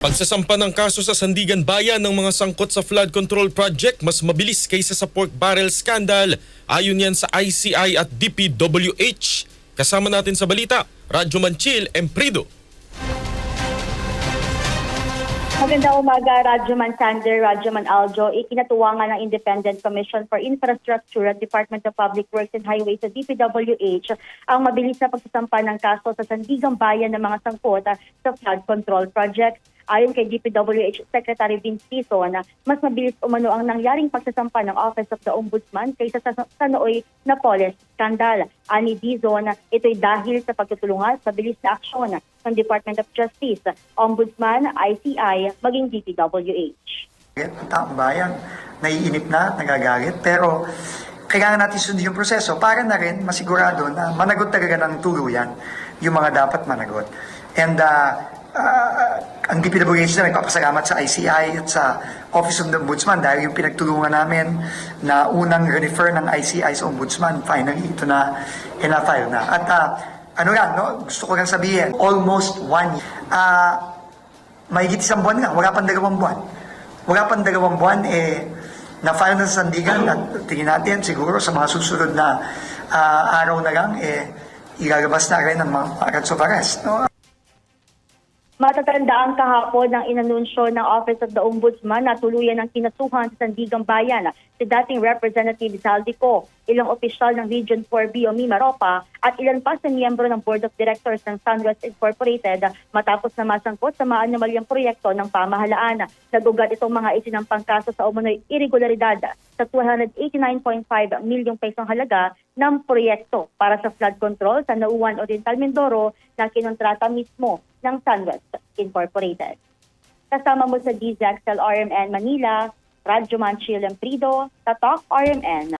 Pagsasampa ng kaso sa Sandigan Bayan ng mga sangkot sa flood control project mas mabilis kaysa sa pork barrel scandal. Ayon yan sa ICI at DPWH. Kasama natin sa balita, Radyo Manchil, Emprido. Magandang umaga, Radyoman Sander, Radyoman Aljo. Ikinatuwangan ng Independent Commission for Infrastructure at Department of Public Works and Highways sa DPWH ang mabilis na pagsasampa ng kaso sa Sandigang Bayan ng mga sangkot sa flood control project. Ayon kay DPWH Secretary Vince Tison, mas mabilis umano ang nangyaring pagsasampa ng Office of the Ombudsman kaysa sa, sa na Poles scandal. Ani Dizon, ito'y dahil sa pagtutulungan sa bilis na aksyon ng Department of Justice, Ombudsman, ICI, maging DPWH. Ang taong bayan, naiinip na, nagagalit, pero kailangan natin sundin yung proseso para na rin masigurado na managot talaga ng tuluyan yung mga dapat managot. And uh, uh, ang DPWH na nagpapasalamat sa ICI at sa Office of the Ombudsman dahil yung pinagtulungan namin na unang refer ng ICI sa Ombudsman, finally ito na ina-file na. At uh, ano lang, no, gusto ko lang sabihin, almost one year. Uh, mahigit isang buwan nga, wala pang dalawang buwan. Wala pang dalawang buwan, eh, na-file na sa Sandigan at tingin natin siguro sa mga susunod na ah, araw na lang, eh, ilalabas na rin ang mga warrants of arrest. No? Matatandaan kahapon ng inanunsyo ng Office of the Ombudsman na tuluyan ng kinasuhan sa Sandigang Bayan si dating Representative Zaldico, ilang opisyal ng Region 4 BOMI Maropa at ilan pa sa miyembro ng Board of Directors ng Sunwest Incorporated matapos na masangkot sa maanyamalyang proyekto ng pamahalaan. Nagugat itong mga isinampang kaso sa umunoy irregularidad sa 289.5 milyong pesong halaga ng proyekto para sa flood control sa Nauan Oriental Mindoro na kinontrata mismo ng Sunwest Incorporated. Kasama mo sa DZXL RMN Manila, Radyo Manchil Emprido, Tatak RMN.